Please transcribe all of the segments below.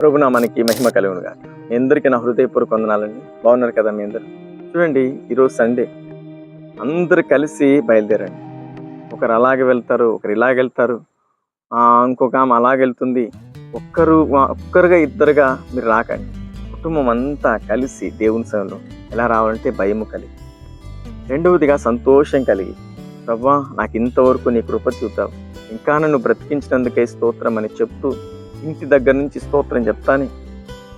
ప్రభునా మనకి మహిమ కలుగును గాక మీ అందరికీ నా హృదయపూర్వక వందనాలండి. బాగున్నారు కదా మీ అందరు? చూడండి ఈరోజు సండే. అందరు కలిసి బయలుదేరండి. ఒకరు అలాగే వెళ్తారు ఒకరు ఇలాగ వెళ్తారు. ఇంకొక ఆమె అలాగ వెళ్తుంది. ఒక్కరు ఒక్కరుగా ఇద్దరుగా మీరు రాకండి. కుటుంబం అంతా కలిసి దేవుని సేవలో ఎలా రావాలంటే భయము కలిగి. రెండవదిగా సంతోషం కలిగి. ప్రవ్వా నాకు ఇంతవరకు నీ కృప చూద్దావు ఇంకా నన్ను బ్రతికించినందుకే స్తోత్రం అని చెప్తూ ఇంటి దగ్గర నుంచి స్తోత్రం చెప్తాను.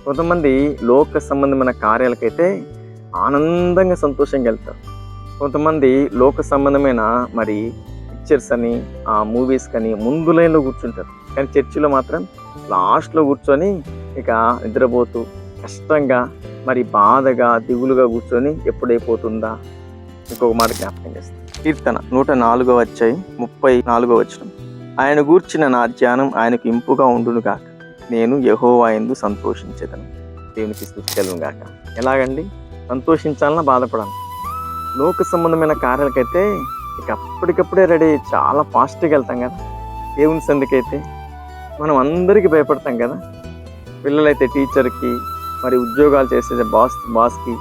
కొంతమంది లోక సంబంధమైన కార్యాలకైతే ఆనందంగా సంతోషంగా వెళ్తారు. కొంతమంది లోక సంబంధమైన మరి పిక్చర్స్ అని ఆ మూవీస్ కానీ ముందు లైన్లో కూర్చుంటారు. కానీ చర్చిలో మాత్రం లాస్ట్లో కూర్చొని ఇక నిద్రపోతూ కష్టంగా మరి బాధగా దిగులుగా కూర్చొని ఎప్పుడైపోతుందా? ఇంకొక మాట జ్ఞాపకం చేస్తాను కీర్తన నూట నాలుగో వచ్చాయి ముప్పై నాలుగో వచ్చినాం ఆయన గూర్చిన నా ధ్యానం ఆయనకు ఇంపుగా ఉండునుగాక. నేను యహోవా ఎందు సంతోషించేదను. దేవునికి స్థుతికలను గాక ఎలాగండి? సంతోషించాలన్నా బాధపడాలి. లోక సంబంధమైన కార్యాలకైతే ఇక అప్పటికప్పుడే రెడీ అయ్యి చాలా ఫాస్ట్గా వెళ్తాం కదా. దేవుని సందుకైతే మనం అందరికీ భయపడతాం కదా. పిల్లలైతే టీచర్కి మరి ఉద్యోగాలు చేసే బాస్ బాస్కి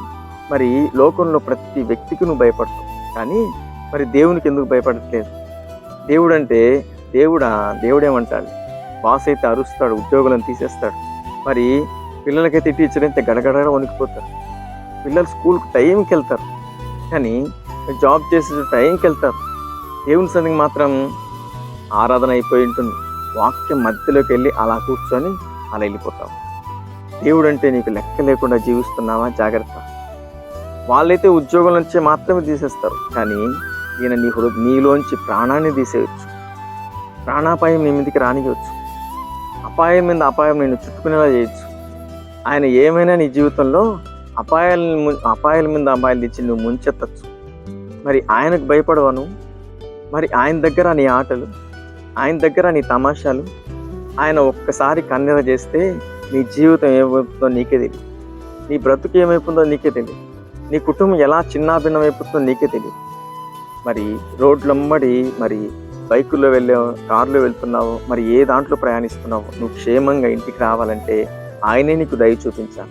మరి లోకంలో ప్రతి వ్యక్తికి నువ్వు భయపడతావు. కానీ మరి దేవునికి ఎందుకు భయపడట్లేదు? దేవుడు అంటే దేవుడా దేవుడేమంటాడు? బాస్ అయితే అరుస్తాడు ఉద్యోగులను తీసేస్తాడు. మరి పిల్లలకైతే టీచర్ అయితే గడగడగా వణికిపోతారు. పిల్లలు స్కూల్కి టైంకి వెళ్తారు కానీ జాబ్ చేసే టైంకి వెళ్తారు దేవుని సందికి మాత్రం ఆరాధన అయిపోయి ఉంటుంది. వాక్యం మధ్యలోకి వెళ్ళి అలా కూర్చొని అలా వెళ్ళిపోతావు దేవుడు అంటే నీకు లెక్క లేకుండా జీవిస్తున్నావా? జాగ్రత్త. వాళ్ళైతే ఉద్యోగం నుంచి మాత్రమే తీసేస్తారు. కానీ ఈయన నీ హృదయ నీలోంచి ప్రాణాన్ని తీసేయచ్చు. ప్రాణాపాయం నీ మీదకి రానియవచ్చు అపాయం మీద అపాయం నేను చుట్టుకునేలా చేయొచ్చు. ఆయన ఏమైనా నీ జీవితంలో అపాయాల అపాయాల మీద అపాయాలు తెచ్చి నువ్వు ముంచెత్తచ్చు. మరి ఆయనకు భయపడవను. మరి ఆయన దగ్గర నీ ఆటలు ఆయన దగ్గర నీ తమాషాలు ఆయన ఒక్కసారి కన్నెర చేస్తే నీ జీవితం ఏమైపోతుందో నీకే తెలియదు నీ బ్రతుకు ఏమైపోతుందో నీకే తెలియదు నీ కుటుంబం ఎలా చిన్నాభిన్నం అయిపోతుందో నీకే తెలియదు మరి రోడ్లమ్మడి మరి బైకుల్లో వెళ్ళావు కారులో వెళ్తున్నావు మరి ఏ దాంట్లో ప్రయాణిస్తున్నావు? నువ్వు క్షేమంగా ఇంటికి రావాలంటే ఆయనే నీకు దయ చూపించాలి.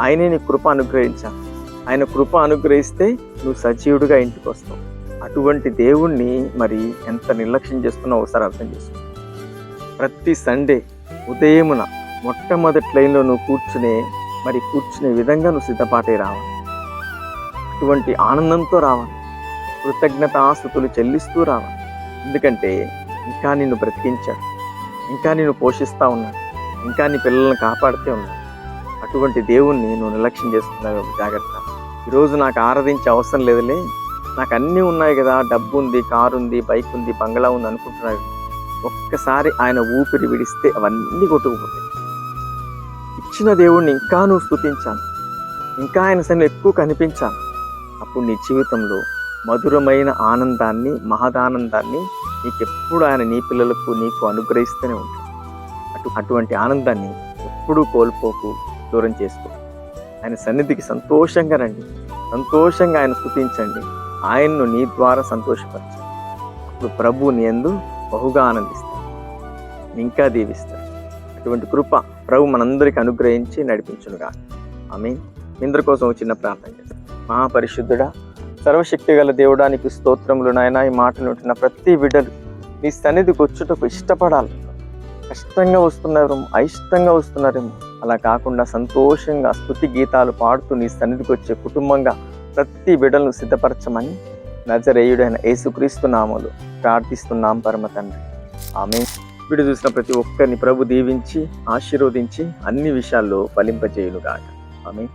ఆయనే నీకు కృప అనుగ్రహించాలి. ఆయన కృప అనుగ్రహిస్తే నువ్వు సజీవుడిగా ఇంటికి వస్తావు. అటువంటి దేవుణ్ణి మరి ఎంత నిర్లక్ష్యం చేస్తున్నావు ఒకసారి అర్థం చేసుకో. ప్రతి సండే ఉదయమున మొట్టమొదటి లైన్లో నువ్వు కూర్చునే మరి కూర్చునే విధంగా నువ్వు సిద్ధపాటే రావాలి. అటువంటి ఆనందంతో రావాలి. కృతజ్ఞతాస్థుతులు చెల్లిస్తూ రావాలి. ఎందుకంటే ఇంకా నిన్ను బ్రతికించాడు. ఇంకా నిన్ను పోషిస్తూ ఉన్నాడు. ఇంకా నీ పిల్లల్ని కాపాడుతూ ఉన్నాడు. అటువంటి దేవుణ్ణి నువ్వు నిర్లక్ష్యం చేస్తున్నావు. జాగ్రత్త. ఈరోజు నాకు ఆరాధించే అవసరం లేదులే. నాకు అన్నీ ఉన్నాయి కదా. డబ్బు ఉంది కారు ఉంది బైక్ ఉంది బంగ్లా ఉంది అనుకుంటున్నాడు. ఒక్కసారి ఆయన ఊపిరి విడిస్తే అవన్నీ కొట్టుకుపోతాయి. ఇచ్చిన దేవుణ్ణి ఇంకా నువ్వు స్థుతించాను ఇంకా ఆయన సన్ని ఎక్కువ కనిపించాను అప్పుడు నీ జీవితంలో మధురమైన ఆనందాన్ని మహదానందాన్ని నీకు ఎప్పుడు ఆయన నీ పిల్లలకు నీకు అనుగ్రహిస్తూనే ఉంటాడు. అటు అటువంటి ఆనందాన్ని ఎప్పుడూ కోల్పోకు దూరం చేసుకో ఆయన సన్నిధికి సంతోషంగా రండి. సంతోషంగా ఆయన స్థుతించండి. ఆయన్ను నీ ద్వారా సంతోషపరచండి. అప్పుడు ప్రభు నీ ఎందు బహుగా ఆనందిస్తాడు. ఇంకా దీవిస్తాడు. అటువంటి కృప ప్రభు మనందరికి అనుగ్రహించి నడిపించునుగా ఆమె ఇందరి కోసం చిన్న ప్రార్థన చేస్తాం మహాపరిశుద్ధుడా సర్వశక్తి గల దేవుడానికి స్తోత్రములు నాయన. ఈ మాటలు ఉంటున్న ప్రతి బిడ్డలు నీ సన్నిధికి వచ్చుటకు ఇష్టపడాలి. కష్టంగా వస్తున్నారేమో అయిష్టంగా వస్తున్నారేమో. అలా కాకుండా సంతోషంగా స్తుతి గీతాలు పాడుతూ నీ సన్నిధికి వచ్చే కుటుంబంగా ప్రతి బిడ్డలను సిద్ధపరచమని నజరేయుడైన యేసుక్రీస్తు నామలు ప్రార్థిస్తున్నాం పరమ తండ్రి. ఆమె వీడు చూసిన ప్రతి ఒక్కరిని ప్రభు దీవించి ఆశీర్వదించి అన్ని విషయాల్లో ఫలింపజేయులుగాక ఆమె